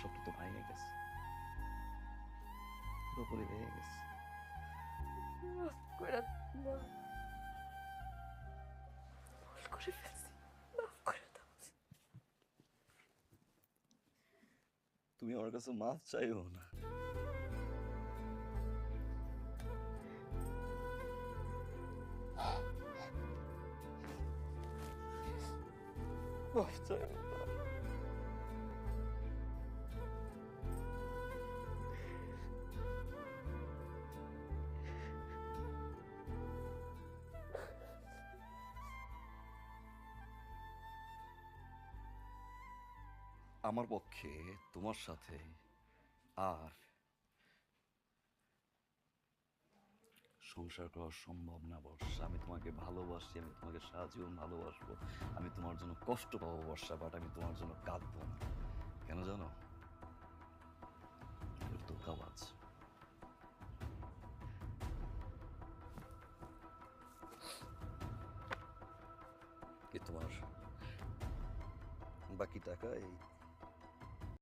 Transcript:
স্বপ্ন তো ভেঙে গেছে পুরোপুরি ভেঙে গেছে তুমি আমার কাছে মাফ চাইও না মাফ চাইও না আমার পক্ষে, তোমার সাথে, আর সংসার করা সম্ভব না, বর্ষা। আমি তোমাকে ভালোবাসি, আমি তোমাকে সারাজীবন ভালোবাসবো। আমি তোমার জন্য কষ্ট পাবো, বর্ষা বাট আমি তোমার জন্য কাঁদবো না। কেন জানো? তো কাবাজ কি তোমার বাকি টাকা, এই